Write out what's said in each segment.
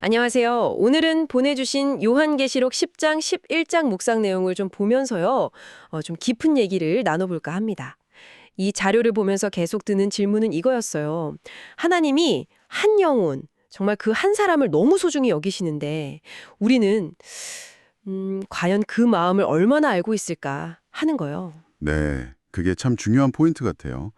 안녕하세요. 오늘은 보내주신 요한계시록 10장, 11장 묵상 내용을 좀 보면서요, 어, 좀 깊은 얘기를 나눠볼까 합니다. 이 자료를 보면서 계속 드는 질문은 이거였어요. 하나님이 한 영혼, 정말 그 한 사람을 너무 소중히 여기시는데, 우리는, 음, 과연 그 마음을 얼마나 알고 있을까 하는 거요. 네, 그게 참 중요한 포인트 같아요.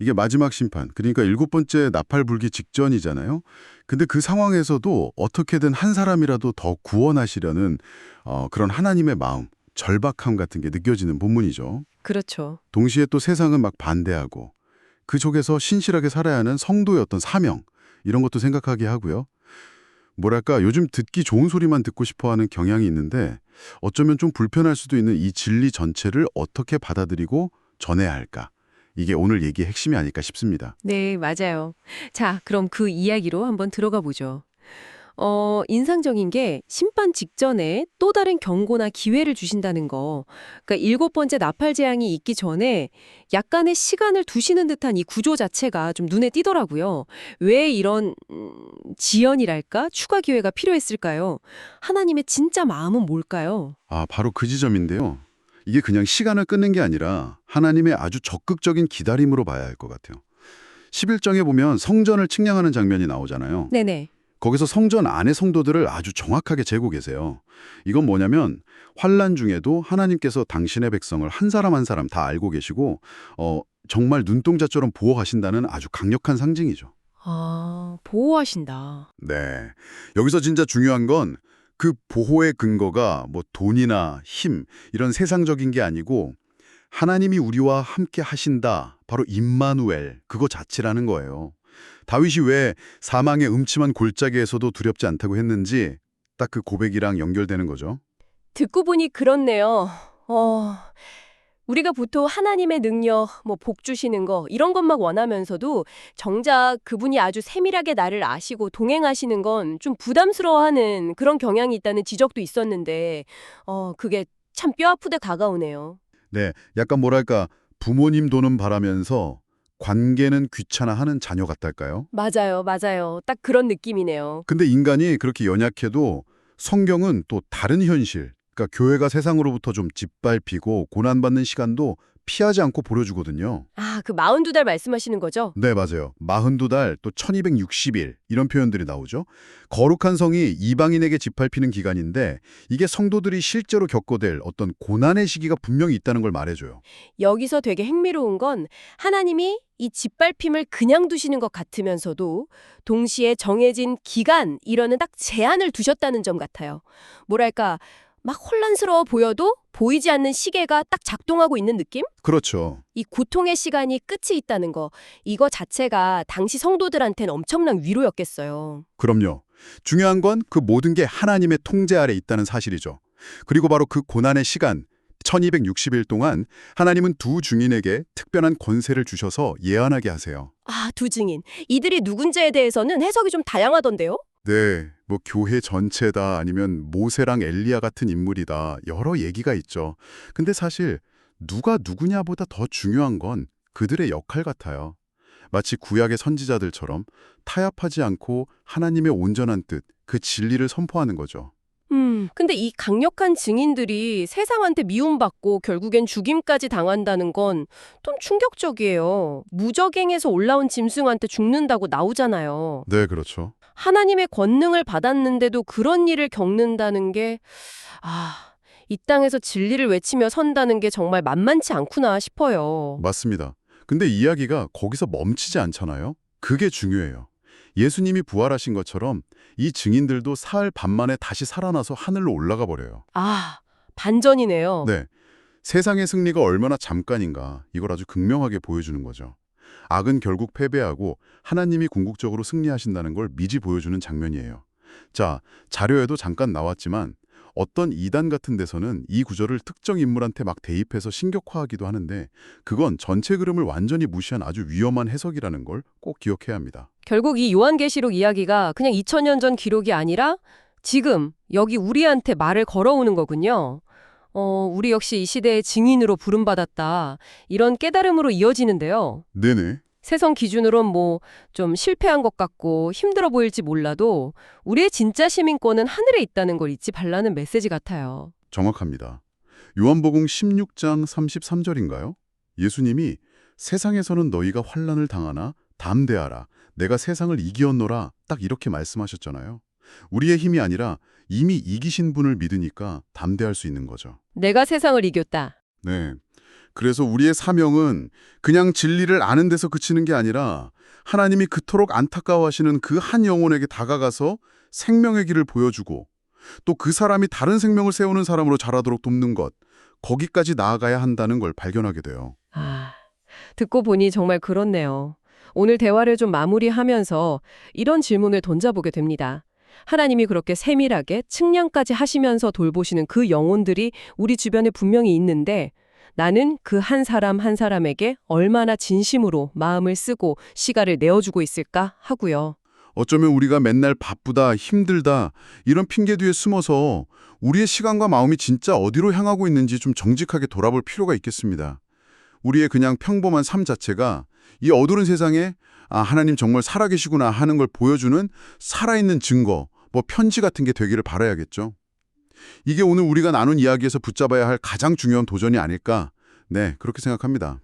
이게 마지막 심판, 그러니까 일곱 번째 나팔 불기 직전이잖아요. 근데 그 상황에서도 어떻게든 한 사람이라도 더 구원하시려는 어, 그런 하나님의 마음, 절박함 같은 게 느껴지는 본문이죠. 그렇죠. 동시에 또 세상은 막 반대하고 그 속에서 신실하게 살아야 하는 성도의 어떤 사명 이런 것도 생각하게 하고요. 뭐랄까 요즘 듣기 좋은 소리만 듣고 싶어하는 경향이 있는데 어쩌면 좀 불편할 수도 있는 이 진리 전체를 어떻게 받아들이고 전해야 할까 이게 오늘 얘기의 핵심이 아닐까 싶습니다. 네, 맞아요. 자, 그럼 그 이야기로 한번 들어가 보죠. 어, 인상적인 게 심판 직전에 또 다른 경고나 기회를 주신다는 거. 그러니까 일곱 번째 나팔 재앙이 있기 전에 약간의 시간을 두시는 듯한 이 구조 자체가 좀 눈에 띄더라고요. 왜 이런 음, 지연이랄까? 추가 기회가 필요했을까요? 하나님의 진짜 마음은 뭘까요? 아 바로 그 지점인데요. 이게 그냥 시간을 끊는 게 아니라 하나님의 아주 적극적인 기다림으로 봐야 할 것 같아요. 11장에 보면 성전을 측량하는 장면이 나오잖아요. 네네. 거기서 성전 안의 성도들을 아주 정확하게 재고 계세요. 이건 뭐냐면 환란 중에도 하나님께서 당신의 백성을 한 사람 한 사람 다 알고 계시고 어, 정말 눈동자처럼 보호하신다는 아주 강력한 상징이죠. 아, 보호하신다. 네. 여기서 진짜 중요한 건 그 보호의 근거가 뭐 돈이나 힘 이런 세상적인 게 아니고 하나님이 우리와 함께 하신다. 바로 임마누엘 그거 자체라는 거예요. 다윗이 왜 사망의 음침한 골짜기에서도 두렵지 않다고 했는지 딱 그 고백이랑 연결되는 거죠. 듣고 보니 그렇네요. 어, 우리가 보통 하나님의 능력, 뭐 복 주시는 거 이런 것만 원하면서도 정작 그분이 아주 세밀하게 나를 아시고 동행하시는 건 좀 부담스러워하는 그런 경향이 있다는 지적도 있었는데, 어, 그게 참 뼈아프게 다가오네요. 네, 약간 뭐랄까 부모님 돈은 바라면서 관계는 귀찮아하는 자녀 같달까요? 맞아요, 맞아요. 딱 그런 느낌이네요. 근데 인간이 그렇게 연약해도 성경은 또 다른 현실, 그러니까 교회가 세상으로부터 좀 짓밟히고 고난받는 시간도 피하지 않고 보여주거든요. 아, 그 42달 말씀하시는 거죠? 네, 맞아요. 42달 또 1260일 이런 표현들이 나오죠. 거룩한 성이 이방인에게 짓밟히는 기간인데 이게 성도들이 실제로 겪어될 어떤 고난의 시기가 분명히 있다는 걸 말해줘요. 여기서 되게 흥미로운 건 하나님이 이 짓밟힘을 그냥 두시는 것 같으면서도 동시에 정해진 기간 이러는 딱 제한을 두셨다는 점 같아요. 뭐랄까 막 혼란스러워 보여도 보이지 않는 시계가 딱 작동하고 있는 느낌? 그렇죠. 이 고통의 시간이 끝이 있다는 거 이거 자체가 당시 성도들한테는 엄청난 위로였겠어요. 그럼요. 중요한 건 그 모든 게 하나님의 통제 아래 있다는 사실이죠. 그리고 바로 그 고난의 시간 1260일 동안 하나님은 두 증인에게 특별한 권세를 주셔서 예언하게 하세요. 아, 두 증인. 이들이 누군지에 대해서는 해석이 좀 다양하던데요? 네, 뭐 교회 전체다 아니면 모세랑 엘리야 같은 인물이다 여러 얘기가 있죠. 근데 사실 누가 누구냐보다 더 중요한 건 그들의 역할 같아요. 마치 구약의 선지자들처럼 타협하지 않고 하나님의 온전한 뜻, 그 진리를 선포하는 거죠. 음, 근데 이 강력한 증인들이 세상한테 미움받고 결국엔 죽임까지 당한다는 건 좀 충격적이에요. 무적행에서 올라온 짐승한테 죽는다고 나오잖아요. 네, 그렇죠. 하나님의 권능을 받았는데도 그런 일을 겪는다는 게, 아, 이 땅에서 진리를 외치며 선다는 게 정말 만만치 않구나 싶어요. 맞습니다. 근데 이야기가 거기서 멈추지 않잖아요. 그게 중요해요. 예수님이 부활하신 것처럼 이 증인들도 사흘 반 만에 다시 살아나서 하늘로 올라가 버려요. 아, 반전이네요. 네. 세상의 승리가 얼마나 잠깐인가 이걸 아주 극명하게 보여주는 거죠. 악은 결국 패배하고 하나님이 궁극적으로 승리하신다는 걸 미지 보여주는 장면이에요. 자, 자료에도 잠깐 나왔지만 어떤 이단 같은 데서는 이 구절을 특정 인물한테 막 대입해서 신격화하기도 하는데 그건 전체 그림을 완전히 무시한 아주 위험한 해석이라는 걸 꼭 기억해야 합니다. 결국 이 요한계시록 이야기가 그냥 2000년 전 기록이 아니라 지금 여기 우리한테 말을 걸어오는 거군요. 어, 우리 역시 이 시대의 증인으로 부름받았다. 이런 깨달음으로 이어지는데요. 네네. 세상 기준으론 뭐 좀 실패한 것 같고 힘들어 보일지 몰라도 우리의 진짜 시민권은 하늘에 있다는 걸 잊지 말라는 메시지 같아요. 정확합니다. 요한복음 16장 33절인가요? 예수님이 세상에서는 너희가 환란을 당하나 담대하라. 내가 세상을 이기었노라. 딱 이렇게 말씀하셨잖아요. 우리의 힘이 아니라 이미 이기신 분을 믿으니까 담대할 수 있는 거죠. 내가 세상을 이겼다. 네. 그래서 우리의 사명은 그냥 진리를 아는 데서 그치는 게 아니라 하나님이 그토록 안타까워하시는 그 한 영혼에게 다가가서 생명의 길을 보여주고 또 그 사람이 다른 생명을 세우는 사람으로 자라도록 돕는 것, 거기까지 나아가야 한다는 걸 발견하게 돼요. 아, 듣고 보니 정말 그렇네요. 오늘 대화를 좀 마무리하면서 이런 질문을 던져보게 됩니다. 하나님이 그렇게 세밀하게 측량까지 하시면서 돌보시는 그 영혼들이 우리 주변에 분명히 있는데 나는 그 한 사람 한 사람에게 얼마나 진심으로 마음을 쓰고 시간을 내어주고 있을까 하고요. 어쩌면 우리가 맨날 바쁘다, 힘들다 이런 핑계 뒤에 숨어서 우리의 시간과 마음이 진짜 어디로 향하고 있는지 좀 정직하게 돌아볼 필요가 있겠습니다. 우리의 그냥 평범한 삶 자체가 이 어두운 세상에 아, 하나님 정말 살아계시구나 하는 걸 보여주는 살아있는 증거, 뭐 편지 같은 게 되기를 바라야겠죠. 이게 오늘 우리가 나눈 이야기에서 붙잡아야 할 가장 중요한 도전이 아닐까? 네, 그렇게 생각합니다.